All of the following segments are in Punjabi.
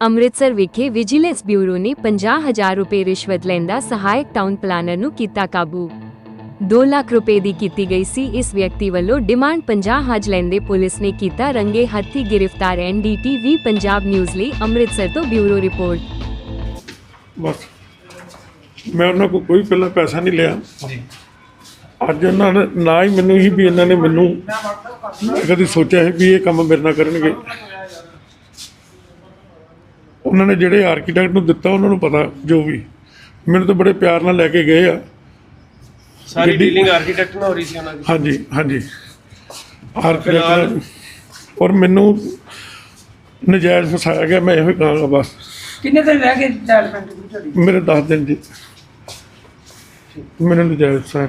ਅੰਮ੍ਰਿਤਸਰ ਵਿਖੇ ਵਿਜੀਲੈਂਸ ਬਿਊਰੋ ਨੇ 50000 ਰੁਪਏ ਰਿਸ਼ਵਤ ਲੈਂਦਾ ਸਹਾਇਕ ਟਾਊਨ ਪਲਾਨਰ ਨੂੰ ਕੀਤਾ ਕਾਬੂ। 2 ਲੱਖ ਰੁਪਏ ਦੀ ਕੀਤੀ ਗਈ ਸੀ ਇਸ ਵਿਅਕਤੀ ਵੱਲੋਂ ਡਿਮਾਂਡ 50 ਹਜ ਲੈਂਦੇ ਪੁਲਿਸ ਨੇ ਕੀਤਾ ਰੰਗੇ ਹੱਥੀ ਗ੍ਰਿਫਤਾਰ। ਐਨਡੀਟੀਵੀ ਪੰਜਾਬ ਨਿਊਜ਼ ਲਈ ਅੰਮ੍ਰਿਤਸਰ ਤੋਂ ਬਿਊਰੋ ਰਿਪੋਰਟ। ਬਸ। ਮੈਂ ਉਹਨਾਂ ਕੋਲ ਕੋਈ ਪਹਿਲਾਂ ਪੈਸਾ ਨਹੀਂ ਲਿਆ। ਜੀ। ਅੱਜ ਉਹਨਾਂ ਨੇ ਨਾ ਹੀ ਮੈਨੂੰ ਹੀ ਵੀ ਇਹਨਾਂ ਨੇ ਮੈਨੂੰ ਮੈਂ ਕਦੀ ਸੋਚਿਆ ਸੀ ਵੀ ਇਹ ਕੰਮ ਮੇਰੇ ਨਾਲ ਕਰਨਗੇ। ਉਹਨਾਂ ਨੇ ਜਿਹੜੇ ਆਰਕੀਟੈਕਟ ਨੂੰ ਦਿੱਤਾ ਉਹਨਾਂ ਨੂੰ ਪਤਾ ਜੋ ਵੀ। ਮੈਨੂੰ ਤਾਂ ਬੜੇ ਪਿਆਰ ਨਾਲ ਲੈ ਕੇ ਗਏ ਆ। ਸਾਰੀ ਗੱਡੀ- ਡੀਲਿੰਗ ਆਰਕੀਟੈਕਟ ਨਾਲ ਹੋ ਰਹੀ ਸੀ ਉਹਨਾਂ ਦੀ। ਹਾਂਜੀ ਹਾਂਜੀ। ਆਰਕੀਟੈਕਟ ਔਰ ਮੈਨੂੰ ਨਜਾਇਜ਼ ਫਸਾਇਆ ਗਿਆ ਮੈਂ ਇਹੋ ਹੀ ਕਹਾਂਗਾ ਬਸ। ਕਿੰਨੇ ਦਿਨ ਰਹਿ ਗਏ ਡਿਵੈਲਪਮੈਂਟ ਦੀ ਤੁਹਾਡੀ? ਮੇਰੇ 10 ਦਿਨ ਜੀ। ਮੈਨੂੰ ਨਜਾਇਜ਼ ਫਸਾਇਆ।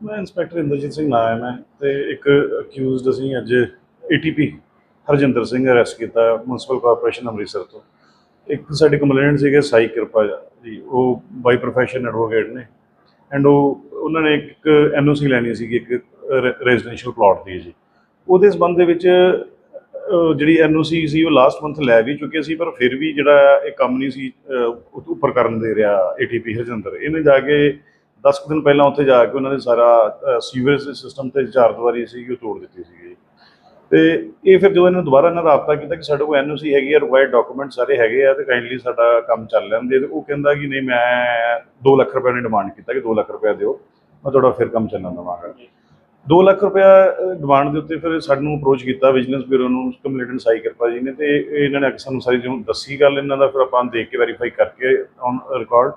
ਮੈਂ ਇੰਸਪੈਕਟਰ ਇੰਦਰਜੀਤ ਸਿੰਘ ਨਾਮ ਹੈ ਮੈਂ ਤੇ ਇੱਕ ਅਕਿਊਜ਼ਡ ਅਸੀਂ ਅੱਜ ਏਟੀਪੀ ਹਰਜਿੰਦਰ ਸਿੰਘ ਅਰੈਸਟ ਕੀਤਾ ਮਿਊਨਿਸਪਲ ਕਾਰਪੋਰੇਸ਼ਨ ਅੰਮ੍ਰਿਤਸਰ ਤੋਂ। ਇੱਕ ਸਾਡੇ ਕੰਪਲੇਨਟ ਸੀਗੇ ਸਾਈ ਕਿਰਪਾ ਜੀ ਉਹ ਬਾਈ ਪ੍ਰੋਫੈਸ਼ਨ ਐਡਵੋਕੇਟ ਨੇ। ਐਂਡ ਉਹ ਉਹਨਾਂ ਨੇ ਇੱਕ ਐਨਓਸੀ ਲੈਣੀ ਸੀਗੀ ਇੱਕ ਰੈਜ਼ੀਡੈਂਸ਼ੀਅਲ ਪਲਾਟ ਦੀ ਜੀ। ਉਹਦੇ ਸਬੰਧ ਦੇ ਵਿੱਚ ਅਹ, ਜਿਹੜੀ ਐਨਓਸੀ ਸੀ ਉਹ ਲਾਸਟ ਮੰਥ ਲੈ ਵੀ ਚੁੱਕੇ ਸੀ ਪਰ ਫਿਰ ਵੀ ਜਿਹੜਾ ਇਹ ਕੰਮ ਨਹੀਂ ਸੀ ਉੱਪਰ ਕਰਨ ਦੇ ਰਿਹਾ ਏਟੀਪੀ ਹਰਜਿੰਦਰ। ਇਹਨੇ ਜਾ ਕੇ 10 ਕੁ ਦਿਨ ਪਹਿਲਾਂ ਉੱਥੇ ਜਾ ਕੇ ਉਹਨਾਂ ਨੇ ਸਾਰਾ ਸੀਵਰੇਜ ਸਿਸਟਮ ਤੇ ਚਾਰ ਦੀਵਾਰੀ ਸੀ ਉਹ ਤੋੜ ਦਿੱਤੀ ਸੀਗੀ। ਤੇ ਇਹ ਫਿਰ ਜਦੋਂ ਇਹਨਾਂ ਦੁਬਾਰਾ ਇਹਨਾਂ ਰਾਬਤਾ ਕੀਤਾ ਕਿ ਸਾਡੇ ਕੋਲ ਐਨਓਸੀ ਹੈਗੀ ਆ ਰਿਕੁਆਇਰਡ ਡਾਕੂਮੈਂਟ ਸਾਰੇ ਹੈਗੇ ਆ, ਤੇ ਕਾਈਂਡਲੀ ਸਾਡਾ ਕੰਮ ਚੱਲ ਲੈਂਦੇ ਤੇ ਉਹ ਕਹਿੰਦਾ ਕਿ ਨਹੀਂ, ਮੈਂ 2 ਲੱਖ ਰੁਪਏ ਨੇ ਡਿਮਾਂਡ ਕੀਤਾ ਕਿ 2 ਲੱਖ ਰੁਪਏ ਦਿਓ, ਮੈਂ ਤੁਹਾਡਾ ਫਿਰ ਕੰਮ ਚੱਲਣ ਦੇਵਾਂਗਾ। 2 ਲੱਖ ਰੁਪਇਆ ਡਿਮਾਂਡ ਦੇ ਉੱਤੇ ਫਿਰ ਸਾਨੂੰ ਅਪਰੋਚ ਕੀਤਾ ਵਿਜੀਲੈਂਸ ਬਿਊਰੋ ਨੂੰ ਕੰਪਲੇਂਟ ਸਾਈ ਕਿਰਪਾ ਜੀ ਨੇ, ਤੇ ਇਹਨਾਂ ਨੇ ਸਾਨੂੰ ਸਾਰੀ ਜਿਹਨੂੰ ਦੱਸੀ ਗੱਲ, ਇਹਨਾਂ ਦਾ ਫਿਰ ਆਪਾਂ ਦੇਖ ਕੇ ਵੈਰੀਫਾਈ ਕਰਕੇ ਔਨ ਰਿਕਾਰਡ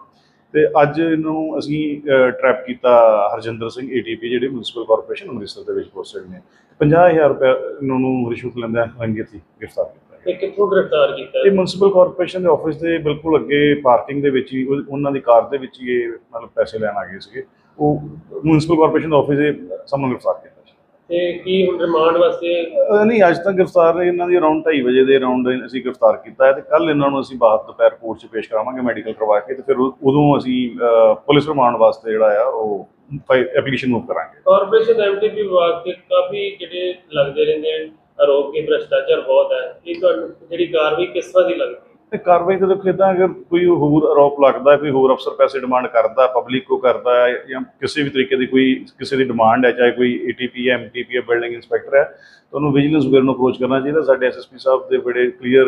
ਤੇ ਅੱਜ ਇਹਨੂੰ ਅਸੀਂ ਟਰੈਪ ਕੀਤਾ ਹਰਜਿੰਦਰ ਸਿੰਘ ਏਟੀਪੀ ਜਿਹੜੇ ਮਿਊਨਿਸਪਲ ਕਾਰਪੋਰੇਸ਼ਨ ਅੰਮ੍ਰਿਤਸਰ ਦੇ ਵਿੱਚ ਪੋਸਟਡ ਨੇ। 50000 ਰੁਪਏ ਇਹਨਾਂ ਨੂੰ ਰਿਸ਼ਵਤ ਲੈਂਦਾ ਰੰਗੇ ਸੀ ਗ੍ਰਿਫਤਾਰ ਕੀਤਾ। ਤੇ ਕਿੱਥੋਂ ਗ੍ਰਿਫਤਾਰ ਕੀਤਾ? ਇਹ ਮਿਊਨਿਸਪਲ ਕਾਰਪੋਰੇਸ਼ਨ ਦੇ ਆਫਿਸ ਦੇ ਬਿਲਕੁਲ ਅੱਗੇ ਪਾਰਕਿੰਗ ਦੇ ਵਿੱਚ ਹੀ ਉਹ- ਉਹਨਾਂ ਦੀ ਕਾਰ ਦੇ ਵਿੱਚ ਹੀ ਇਹ ਮਤਲਬ ਪੈਸੇ ਲੈਣ ਆ ਗਏ ਸੀਗੇ। ਉਹ ਮਿਊਨਿਸਪਲ ਕਾਰਪੋਰੇਸ਼ਨ ਦੇ ਆਫਿਸ ਦੇ ਸਾਹਮਣੇ ਗ੍ਰਿਫਤਾਰ ਕੀਤਾ। ਤੇ ਕੀ ਹੁਣ ਰਿਮਾਂਡ ਵਾਸਤੇ? ਅਹ ਨਹੀਂ ਅੱਜ ਤੱਕ ਗ੍ਰਿਫਤਾਰ ਇਹਨਾਂ ਦੀ ਅਰਾਊਂਡ 2:30 ਵਜੇ ਦੇ ਅਰਾਊਂਡ ਅਸੀਂ ਗ੍ਰਿਫਤਾਰ ਕੀਤਾ ਹੈ ਤੇ ਕੱਲ ਇਹਨਾਂ ਨੂੰ ਅਸੀਂ ਬਾਅਦ ਦੁਪਹਿਰ ਕੋਰਟ 'ਚ ਪੇਸ਼ ਕਰਾਵਾਂਗੇ ਮੈਡੀਕਲ ਕਰਵਾ ਕੇ ਤੇ ਫਿਰ ਉਦੋਂ ਅਸੀਂ ਅਹ, ਪੁਲਿਸ ਰਿਮਾਂਡ ਵਾਸਤੇ ਜਿਹੜਾ ਆ ਉਹ ਐਪਲੀਕੇਸ਼ਨ ਮੂਵ ਕਰਾਂਗੇ। ਕਾਰਪੋਰੇਸ਼ਨ ਐਮਟੀਪੀ ਵਿਭਾਗ ਤੇ ਕਾਫੀ ਜਿਹੜੇ ਲੱਗਦੇ ਰਹਿੰਦੇ ਹਨ ਆਰੋਪ ਕਿ ਭ੍ਰਸ਼ਟਾਚਾਰ ਬਹੁਤ ਹੈ ਇਹ ਤੁਹਾਨੂੰ ਜਿਹੜੀ ਕਾਰਵਾਈ ਕਿਸ ਤਰ੍ਹਾਂ ਦੀ ਲੱਗਦੀ ਤੇ ਕਾਰਵਾਈ ਤਾਂ ਦੇਖੋ ਇਦਾਂ ਅਗਰ ਕੋਈ ਹੋਰ ਆਰੋਪ ਲੱਗਦਾ, ਕੋਈ ਹੋਰ ਅਫਸਰ ਪੈਸੇ ਡਿਮਾਂਡ ਕਰਦਾ ਪਬਲਿਕ ਕੋ ਕਰਦਾ ਹੈ ਜਾਂ ਕਿਸੇ ਵੀ ਤਰੀਕੇ ਦੀ ਕੋਈ ਕਿਸੇ ਦੀ ਡਿਮਾਂਡ ਹੈ, ਚਾਹੇ ਕੋਈ ਏਟੀਪੀ ਹੈ ਐਮਟੀਪੀ ਹੈ ਬਿਲਡਿੰਗ ਇੰਸਪੈਕਟਰ ਹੈ, ਤਾਂ ਉਹਨੂੰ ਵਿਜੀਲੈਂਸ ਬਿਊਰੋ ਨੂੰ ਅਪਰੋਚ ਕਰਨਾ ਚਾਹੀਦਾ। ਸਾਡੇ ਐਸਐਸਪੀ ਸਾਹਿਬ ਦੇ ਬੜੇ ਕਲੀਅਰ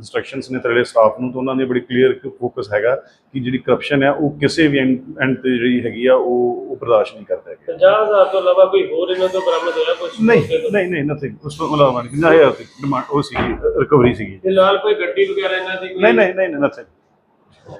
ਇਨਸਟਰਕਸ਼ਨਸ ਨੇ ਤੇਰੇ ਸਟਾਫ ਨੂੰ ਤਾਂ ਉਹਨਾਂ ਨੇ ਬੜੀ ਕਲੀਅਰ ਫੋਕਸ ਹੈਗਾ ਕਿ ਜਿਹੜੀ ਕਰਪਸ਼ਨ ਹੈ ਉਹ ਕਿਸੇ ਵੀ ਐਂਡ ਤੇ ਜਿਹੜੀ ਹੈਗੀ ਆ ਉਹ ਉਹ ਬਰਦਾਸ਼ਤ ਨਹੀਂ ਕਰਦਾ ਹੈਗਾ। 50000 ਤੋਂ ਇਲਾਵਾ ਕੋਈ ਹੋਰ ਇਹਨਾਂ ਤੋਂ ਬਰਾਮਦ ਹੋਇਆ ਕੁਝ ਨਹੀਂ ਨਹੀਂ ਨਹੀਂ ਨਥਿੰਗ ਉਸ ਤੋਂ ਇਲਾਵਾ ਨਹੀਂ। 50000 ਦੀ ਡਿਮਾਂਡ ਉਹ ਸੀ ਰਿਕਵਰੀ ਸੀਗੀ। ਫਿਲਹਾਲ ਕੋਈ ਗੱਡੀ ਵਗੈਰਾ ਇਹਨਾਂ ਦੀ ਨਹੀਂ ਨਹੀਂ ਨਹੀਂ ਨਥਿੰਗ